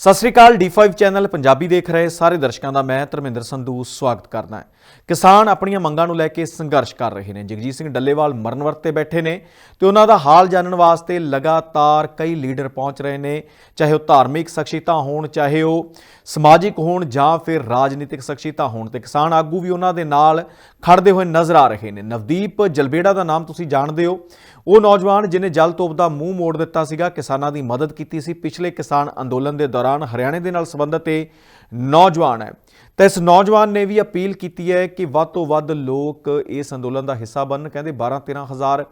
ਸਤਿ ਸ੍ਰੀ ਅਕਾਲ D5 channel Punjabi ਦੇਖ ਰਹੇ ਸਾਰੇ ਦਰਸ਼ਕਾਂ ਦਾ ਮੈਂ ਧਰਮਿੰਦਰ ਸੰਧੂ ਸਵਾਗਤ ਕਰਦਾ ਹਾਂ। ਕਿਸਾਨ ਆਪਣੀਆਂ ਮੰਗਾਂ ਨੂੰ ਲੈ ਕੇ ਸੰਘਰਸ਼ ਕਰ ਰਹੇ ਨੇ। ਜਗਜੀਤ ਸਿੰਘ ਡੱਲੇਵਾਲ ਮਰਨ ਵਰਤੇ ਬੈਠੇ ਨੇ ਤੇ ਉਹਨਾਂ ਦਾ ਹਾਲ ਜਾਣਨ ਵਾਸਤੇ ਲਗਾਤਾਰ ਕਈ ਲੀਡਰ ਪਹੁੰਚ ਰਹੇ ਨੇ। ਚਾਹੇ ਉਹ ਧਾਰਮਿਕ ਸ਼ਖਸੀਅਤਾਂ ਹੋਣ, ਚਾਹੇ ਉਹ ਸਮਾਜਿਕ ਹੋਣ ਜਾਂ ਫਿਰ ਰਾਜਨੀਤਿਕ ਸ਼ਖਸੀਅਤਾਂ ਹੋਣ ਤੇ ਕਿਸਾਨ ਆਗੂ ਵੀ ਉਹਨਾਂ ਦੇ ਨਾਲ ਖੜਦੇ ਹੋਏ ਨਜ਼ਰ ਆ ਰਹੇ ਨੇ। ਨਵਦੀਪ ਜਲਬੇੜਾ ਦਾ ਨਾਮ ਤੁਸੀਂ ਜਾਣਦੇ ਹੋ। ਉਹ ਨੌਜਵਾਨ ਜਿਨੇ ਜਲ ਤੋਪ ਦਾ ਮੂੰਹ ਮੋੜ ਦਿੱਤਾ ਸੀਗਾ, ਕਿਸਾਨਾਂ ਦੀ ਮਦਦ ਕੀਤੀ ਸੀ। ਪਿਛਲੇ ਕਿਸਾਨ ਅੰਦੋਲਨ ਦੇ ਦੌਰਾਨ ਹਰਿਆਣੇ ਦੇ ਨਾਲ ਸੰਬੰਧਿਤ ਇਹ ਨੌਜਵਾਨ ਹੈ। ਤਾਂ ਇਸ ਨੌਜਵਾਨ ਨੇ ਵੀ ਅਪੀਲ ਕੀਤੀ ਹੈ ਕਿ ਵੱਧ ਤੋਂ ਵੱਧ ਲੋਕ ਇਸ ਅੰਦੋਲਨ ਦਾ ਹਿੱਸਾ ਬਣਨ। ਕਹਿੰਦੇ 12-13 ਹਜ਼ਾਰ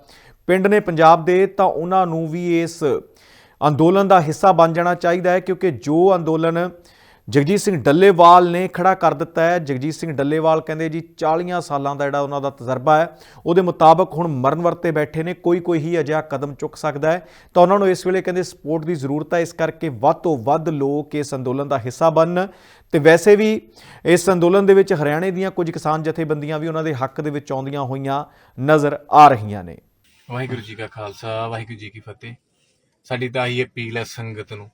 ਪਿੰਡ ਨੇ ਪੰਜਾਬ ਦੇ, ਤਾਂ ਉਹਨਾਂ ਨੂੰ ਵੀ ਇਸ ਅੰਦੋਲਨ ਦਾ ਹਿੱਸਾ ਬਣ ਜਾਣਾ ਚਾਹੀਦਾ ਹੈ, ਕਿਉਂਕਿ ਜੋ ਅੰਦੋਲਨ ਜਗਜੀਤ ਸਿੰਘ ਡੱਲੇਵਾਲ ਨੇ ਖੜਾ ਕਰ ਦਿੱਤਾ ਹੈ। ਜਗਜੀਤ ਸਿੰਘ ਡੱਲੇਵਾਲ ਕਹਿੰਦੇ ਜੀ 40 ਸਾਲਾਂ ਦਾ ਜਿਹੜਾ ਉਹਨਾਂ ਦਾ ਤਜਰਬਾ ਹੈ, ਉਹਦੇ ਮੁਤਾਬਕ ਹੁਣ ਮਰਨ ਵਰਤੇ ਬੈਠੇ ਨੇ, ਕੋਈ ਕੋਈ ਹੀ ਅਜਿਹਾ ਕਦਮ ਚੁੱਕ ਸਕਦਾ ਹੈ। ਤਾਂ ਉਹਨਾਂ ਨੂੰ ਇਸ ਵੇਲੇ ਕਹਿੰਦੇ ਸਪੋਰਟ ਦੀ ਜ਼ਰੂਰਤ ਹੈ, ਇਸ ਕਰਕੇ ਵੱਧ ਤੋਂ ਵੱਧ ਲੋਕ ਇਸ ਅੰਦੋਲਨ ਦਾ ਹਿੱਸਾ ਬਣਨ। ਤੇ ਵੈਸੇ ਵੀ ਇਸ ਅੰਦੋਲਨ ਦੇ ਵਿੱਚ ਹਰਿਆਣੇ ਦੀਆਂ ਕੁਝ ਕਿਸਾਨ ਜਥੇਬੰਦੀਆਂ ਵੀ ਉਹਨਾਂ ਦੇ ਹੱਕ ਦੇ ਵਿੱਚ ਆਉਂਦੀਆਂ ਹੋਈਆਂ ਨਜ਼ਰ ਆ ਰਹੀਆਂ ਨੇ। ਵਾਹਿਗੁਰੂ ਜੀ ਕਾ ਖਾਲਸਾ, ਵਾਹਿਗੁਰੂ ਜੀ ਕੀ ਫਤਿਹ। ਸਾਡੀ ਤਾਂ ਆਹੀ ਅਪੀਲ ਹੈ ਸੰਗਤ ਨੂੰ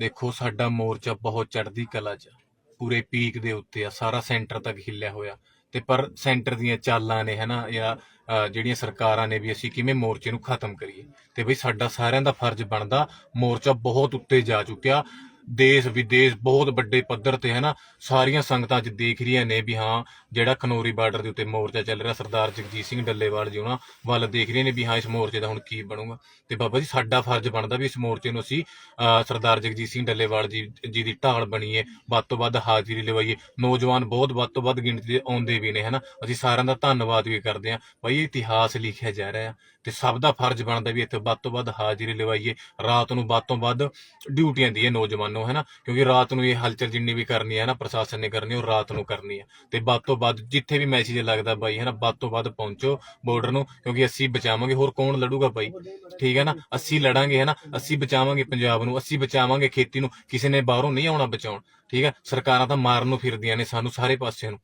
ਦੇਖੋ ਸਾਡਾ ਮੋਰਚਾ ਬਹੁਤ ਚੜ੍ਹਦੀ ਕਲਾ 'ਚ ਆ। ਪੂਰੇ ਪੀਕ ਦੇ ਉੱਤੇ ਆ ਸਾਰਾ ਸੈਂਟਰ ਤੱਕ ਹਿੱਲਿਆ ਹੋਇਆ। ਤੇ ਪਰ ਸੈਂਟਰ ਦੀਆਂ ਚਾਲਾਂ ਨੇ ਹਨਾ ਜਾਂ ਅ, ਜਿਹੜੀਆਂ ਸਰਕਾਰਾਂ ਨੇ ਵੀ ਅਸੀਂ ਕਿਵੇਂ ਮੋਰਚੇ ਨੂੰ ਖਤਮ ਕਰੀਏ। ਤੇ ਬਈ ਸਾਡਾ ਸਾਰਿਆਂ ਦਾ ਫਰਜ਼ ਬਣਦਾ ਮੋਰਚਾ ਬਹੁਤ ਉੱਤੇ ਜਾ ਚੁੱਕਿਆ। ਦੇਸ਼ ਵਿਦੇਸ਼ ਬਹੁਤ ਵੱਡੇ ਪੱਧਰ ਤੇ ਹਨਾ ਸਾਰੀਆਂ ਸੰਗਤਾਂ 'ਚ ਦੇਖ ਰਹੀਆਂ ਨੇ ਵੀ ਹਾਂ, ਜਿਹੜਾ ਖਨੋਰੀ ਬਾਰਡਰ ਦੇ ਉੱਤੇ ਮੋਰਚਾ ਚੱਲ ਰਿਹਾ, ਸਰਦਾਰ ਜਗਜੀਤ ਸਿੰਘ ਡੱਲੇਵਾਲ ਜੀ ਉਹਨਾਂ ਵੱਲ ਦੇਖ ਰਹੀਆਂ ਨੇ ਵੀ ਹਾਂ, ਇਸ ਮੋਰਚੇ ਦਾ ਹੁਣ ਕੀ ਬਣੂਗਾ। ਤੇ ਬਾਬਾ ਜੀ, ਸਾਡਾ ਫਰਜ਼ ਬਣਦਾ ਵੀ ਇਸ ਮੋਰਚੇ ਨੂੰ ਅਸੀਂ ਸਰਦਾਰ ਜਗਜੀਤ ਸਿੰਘ ਡੱਲੇਵਾਲ ਜੀ ਜੀ ਦੀ ਢਾਲ ਬਣੀਏ, ਵੱਧ ਤੋਂ ਵੱਧ ਹਾਜ਼ਰੀ ਲਵਾਈਏ ਨੌਜਵਾਨ ਬਹੁਤ ਵੱਧ ਤੋਂ ਵੱਧ ਗਿਣਤੀ ਦੇ ਆਉਂਦੇ ਵੀ ਨੇ, ਹਨਾ। ਅਸੀਂ ਸਾਰਿਆਂ ਦਾ ਧੰਨਵਾਦ ਵੀ ਕਰਦੇ ਹਾਂ। ਭਾਈ ਇਤਿਹਾਸ ਲਿਖਿਆ ਜਾ ਰਿਹਾ ਤੇ ਸਭ ਦਾ ਫਰਜ਼ ਬਣਦਾ ਵੀ ਇੱਥੇ ਵੱਧ ਤੋਂ ਵੱਧ ਹਾਜ਼ਰੀ ਲਵਾਈਏ ਰਾਤ ਨੂੰ ਵੱਧ ਤੋਂ ਵੱਧ ਡਿਊਟੀਆਂ ਦੀਏ ਨੌਜਵਾਨ ਨੂੰ ਹੈਨਾ ਕਿਉਂਕਿ ਰਾਤ ਨੂੰ ਇਹ ਹਲਚਲ ਜਿੰਨੀ ਵੀ ਕਰਨੀ ਹੈ ਨਾ, ਪ੍ਰਸ਼ਾਸਨ ਨੇ ਕਰਨੀ, ਉਹ ਰਾਤ ਨੂੰ ਕਰਨੀ ਹੈ। ਤੇ ਵੱਧ ਤੋਂ ਵੱਧ ਜਿੱਥੇ ਵੀ ਮੈਸੇਜ ਲੱਗਦਾ ਬਾਈ ਹੈਨਾ ਵੱਧ ਤੋਂ ਵੱਧ ਪਹੁੰਚੋ ਬਾਰਡਰ ਨੂੰ, ਕਿਉਂਕਿ ਅਸੀਂ ਬਚਾਵਾਂਗੇ। ਹੋਰ ਕੌਣ ਲੜੂਗਾ ਬਾਈ? ਠੀਕ ਹੈ ਨਾ? ਅਸੀਂ ਲੜਾਂਗੇ ਹੈਨਾ ਅਸੀਂ ਬਚਾਵਾਂਗੇ ਪੰਜਾਬ ਨੂੰ, ਅਸੀਂ ਬਚਾਵਾਂਗੇ ਖੇਤੀ ਨੂੰ। ਕਿਸੇ ਨੇ ਬਾਹਰੋਂ ਨਹੀਂ ਆਉਣਾ ਬਚਾਉਣ। ਠੀਕ ਹੈ? ਸਰਕਾਰਾਂ ਤਾਂ ਮਾਰਨ ਨੂੰ ਫਿਰਦੀਆਂ ਨੇ ਸਾਨੂੰ ਸਾਰੇ ਪਾਸੇ ਨੂੰ।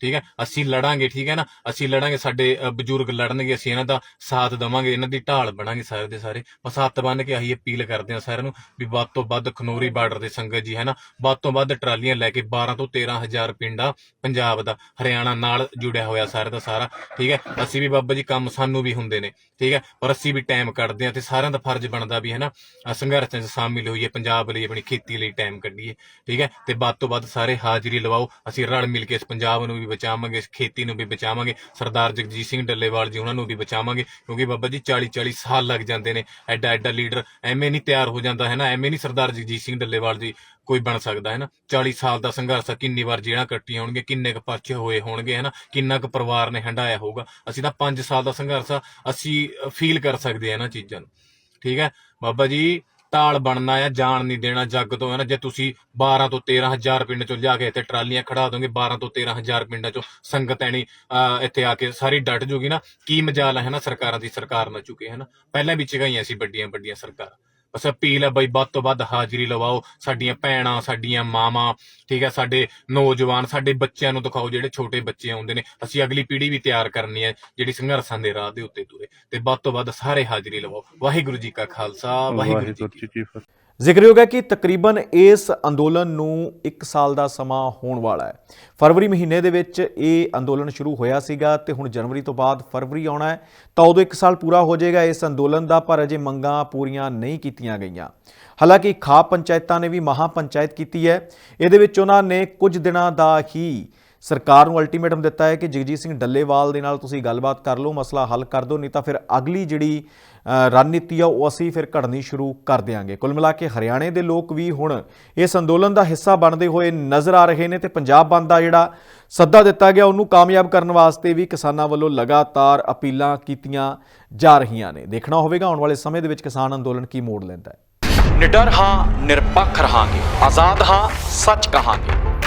ਠੀਕ ਹੈ? ਅਸੀਂ ਲੜਾਂਗੇ ਠੀਕ ਹੈ ਨਾ? ਅਸੀਂ ਲੜਾਂਗੇ ਸਾਡੇ ਬਜ਼ੁਰਗ ਲੜਨਗੇ ਅਸੀਂ ਇਹਨਾਂ ਦਾ ਸਾਥ ਦੇਵਾਂਗੇ ਇਹਨਾਂ ਦੀ ਢਾਲ ਬਣਾਂਗੇ ਸਾਰੇ ਦੇ ਸਾਰੇ। ਬਸ ਹੱਥ ਬੰਨ ਕੇ ਆਹੀ ਅਪੀਲ ਕਰਦੇ ਹਾਂ ਸਾਰਿਆਂ ਨੂੰ ਵੀ ਵੱਧ ਤੋਂ ਵੱਧ ਖਨੋਰੀ ਬਾਰਡਰ ਦੇ ਸੰਗਤ ਜੀ ਹੈ ਨਾ ਵੱਧ ਤੋਂ ਵੱਧ ਟਰਾਲੀਆਂ ਲੈ ਕੇ 12 ਤੋਂ 13 ਹਜ਼ਾਰ ਪਿੰਡਾ ਪੰਜਾਬ ਦਾ ਹਰਿਆਣਾ ਨਾਲ ਜੁੜਿਆ ਹੋਇਆ ਸਾਰੇ ਦਾ ਸਾਰਾ ਠੀਕ ਹੈ? ਅਸੀਂ ਵੀ ਬਾਬਾ ਜੀ ਕੰਮ ਸਾਨੂੰ ਵੀ ਹੁੰਦੇ ਨੇ ਠੀਕ ਹੈ? ਪਰ ਅਸੀਂ ਵੀ ਟਾਈਮ ਕੱਢਦੇ ਹਾਂ ਤੇ ਸਾਰਿਆਂ ਦਾ ਫਰਜ਼ ਬਣਦਾ ਵੀ ਹੈ ਨਾ ਅ, ਸੰਘਰਸ਼ਾਂ 'ਚ ਸ਼ਾਮਿਲ ਹੋਈਏ ਪੰਜਾਬ ਲਈ ਆਪਣੀ ਖੇਤੀ ਲਈ ਟਾਈਮ ਕੱਢੀਏ ਠੀਕ ਹੈ? ਤੇ ਵੱਧ ਤੋਂ ਵੱਧ ਸਾਰੇ ਹਾਜ਼ਰੀ ਲਵਾਓ ਅਸੀਂ ਰਲ ਮਿਲ ਕੇ ਇਸ ਪੰਜਾਬ ਨੂੰ ਵੀ ਬਚਾਵਾਂਗੇ ਖੇਤੀ ਨੂੰ ਵੀ ਬਚਾਵਾਂਗੇ ਸਰਦਾਰ ਜਗਜੀਤ ਸਿੰਘ ਡੱਲੇਵਾਲ ਜੀ ਉਹਨਾਂ ਨੂੰ ਵੀ ਬਚਾਵਾਂਗੇ ਕਿਉਂਕਿ ਬਾਬਾ ਜੀ 40 40 ਸਾਲ ਲੱਗ ਜਾਂਦੇ ਨੇ ਐਡਾ ਐਡਾ ਲੀਡਰ ਐਵੇਂ ਨਹੀਂ ਤਿਆਰ ਹੋ ਜਾਂਦਾ ਹੈ ਨਾ ਐਵੇਂ ਨਹੀਂ ਸਰਦਾਰ ਜਗਜੀਤ ਸਿੰਘ ਡੱਲੇਵਾਲ ਜੀ ਕੋਈ ਬਣ ਸਕਦਾ ਹੈ ਨਾ 40 ਸਾਲ ਦਾ ਸੰਘਰਸ਼ ਆ, ਕਿੰਨੀ ਵਾਰ ਜੇਲ੍ਹਾਂ ਕੱਟੀਆਂ ਹੋਣਗੇ ਕਿੰਨੇ ਕੁ ਪਰਚੇ ਹੋਏ ਹੋਣਗੇ ਹੈ ਨਾ ਕਿੰਨਾ ਕੁ ਪਰਿਵਾਰ ਨੇ ਹੰਡਾਇਆ ਹੋਊਗਾ। ਅਸੀਂ ਤਾਂ 5 ਸਾਲ ਦਾ ਸੰਘਰਸ਼ ਆ ਅਸੀਂ ਫੀਲ ਕਰ ਸਕਦੇ ਹਾਂ ਇਹਨਾਂ ਚੀਜ਼ਾਂ ਨੂੰ। ਠੀਕ ਹੈ? ਬਾਬਾ ਜੀ ਤਾਲ ਬਣਨਾ ਆ, ਜਾਣ ਨਹੀਂ ਦੇਣਾ ਜੱਗ ਤੋਂ ਹੈ ਨਾ ਜੇ ਤੁਸੀਂ 12 ਤੋਂ 13 ਹਜ਼ਾਰ ਪਿੰਡ ਚੋਂ ਜਾ ਕੇ ਇੱਥੇ ਟਰਾਲੀਆਂ ਖੜਾ ਦੋਗੇ 12 ਤੋਂ 13 ਹਜ਼ਾਰ ਪਿੰਡਾਂ ਚੋਂ ਸੰਗਤ ਐਣੀ ਇੱਥੇ ਆ ਕੇ ਸਾਰੀ ਡਟ ਜੂਗੀ ਨਾ, ਕੀ ਮਜਾਲ ਹੈ ਨਾ ਸਰਕਾਰਾਂ ਦੀ ਸਰਕਾਰ ਨਾ ਚੁੱਕੇ ਹੈ ਨਾ ਪਹਿਲਾਂ ਵੀ ਚਗਾਈਆਂ ਸੀ ਵੱਡੀਆਂ ਵੱਡੀਆਂ ਸਰਕਾਰਾਂ। ਬਸ ਅਪੀਲ ਹੈ ਬਈ ਵੱਧ ਤੋਂ ਵੱਧ ਹਾਜ਼ਰੀ ਲਵਾਓ ਸਾਡੀਆਂ ਭੈਣਾਂ ਸਾਡੀਆਂ ਮਾਵਾਂ ਠੀਕ ਹੈ ਸਾਡੇ ਨੌਜਵਾਨ ਸਾਡੇ ਬੱਚਿਆਂ ਨੂੰ ਦਿਖਾਓ ਜਿਹੜੇ ਛੋਟੇ ਬੱਚੇ ਆਉਂਦੇ ਨੇ। ਅਸੀਂ ਅਗਲੀ ਪੀੜ੍ਹੀ ਵੀ ਤਿਆਰ ਕਰਨੀ ਹੈ ਜਿਹੜੀ ਸੰਘਰਸ਼ਾਂ ਦੇ ਰਾਹ ਦੇ ਉੱਤੇ ਤੁਰੇ। ਤੇ ਵੱਧ ਤੋਂ ਵੱਧ ਸਾਰੇ ਹਾਜ਼ਰੀ ਲਵਾਓ। ਵਾਹਿਗੁਰੂ ਜੀ ਕਾ ਖਾਲਸਾ ਵਾਹਿਗੁਰੂ ਜੀ ਕੀ ਜੀ ਕੀ ਫਤਿਹ। ਜ਼ਿਕਰਯੋਗ ਹੈ ਕਿ ਤਕਰੀਬਨ ਇਸ ਅੰਦੋਲਨ ਨੂੰ 1 ਸਾਲ ਦਾ ਸਮਾਂ ਹੋਣ ਵਾਲਾ ਹੈ। ਫਰਵਰੀ ਮਹੀਨੇ ਦੇ ਵਿੱਚ ਇਹ ਅੰਦੋਲਨ ਸ਼ੁਰੂ ਹੋਇਆ ਸੀਗਾ ਤੇ ਹੁਣ ਜਨਵਰੀ ਤੋਂ ਬਾਅਦ ਫਰਵਰੀ ਆਉਣਾ ਹੈ, ਤਾਂ ਉਦੋਂ 1 ਸਾਲ ਪੂਰਾ ਹੋ ਜਾਏਗਾ ਇਸ ਅੰਦੋਲਨ ਦਾ, ਪਰ ਅਜੇ ਮੰਗਾਂ ਪੂਰੀਆਂ ਨਹੀਂ ਕੀਤੀਆਂ ਗਈਆਂ। ਹਾਲਾਂਕਿ ਖਾਪ ਪੰਚਾਇਤਾਂ ਨੇ ਵੀ ਮਹਾ ਪੰਚਾਇਤ ਕੀਤੀ ਹੈ। ਇਹਦੇ ਵਿੱਚ ਉਹਨਾਂ ਨੇ ਕੁਝ ਦਿਨਾਂ ਦਾ ਹੀ ਸਰਕਾਰ ਨੂੰ ਅਲਟੀਮੇਟਮ ਦਿੱਤਾ ਹੈ ਕਿ ਜਗਜੀਤ ਸਿੰਘ ਡੱਲੇਵਾਲ ਦੇ ਨਾਲ ਤੁਸੀਂ ਗੱਲਬਾਤ ਕਰ ਲਓ, ਮਸਲਾ ਹੱਲ ਕਰ ਦਿਓ, ਨਹੀਂ ਤਾਂ ਫਿਰ ਅਗਲੀ ਜਿਹੜੀ ਰਣਨੀਤੀ ਆ, ਉਹ ਅਸੀਂ ਫਿਰ ਘੜਨੀ ਸ਼ੁਰੂ ਕਰ ਦੇਵਾਂਗੇ ਕੁੱਲ ਮਿਲਾ ਕੇ ਹਰਿਆਣੇ ਦੇ ਲੋਕ ਵੀ ਹੁਣ ਇਸ ਅੰਦੋਲਨ ਦਾ ਹਿੱਸਾ ਬਣਦੇ ਹੋਏ ਨਜ਼ਰ ਆ ਰਹੇ ਨੇ ਤੇ ਪੰਜਾਬ ਬੰਦ ਦਾ ਜਿਹੜਾ ਸੱਦਾ ਦਿੱਤਾ ਗਿਆ, ਉਹਨੂੰ ਕਾਮਯਾਬ ਕਰਨ ਵਾਸਤੇ ਵੀ ਕਿਸਾਨਾਂ ਵੱਲੋਂ ਲਗਾਤਾਰ ਅਪੀਲਾਂ ਕੀਤੀਆਂ ਜਾ ਰਹੀਆਂ ਨੇ। ਦੇਖਣਾ ਹੋਵੇਗਾ, ਆਉਣ ਵਾਲੇ ਸਮੇਂ ਦੇ ਵਿੱਚ ਕਿਸਾਨ ਅੰਦੋਲਨ ਕੀ ਮੋੜ ਲੈਂਦਾ ਹੈ। ਨਿਡਰ ਹਾਂ, ਨਿਰਪੱਖ ਰਹਾਂਗੇ। ਆਜ਼ਾਦ ਹਾਂ, ਸੱਚ ਕਹਾਂਗੇ।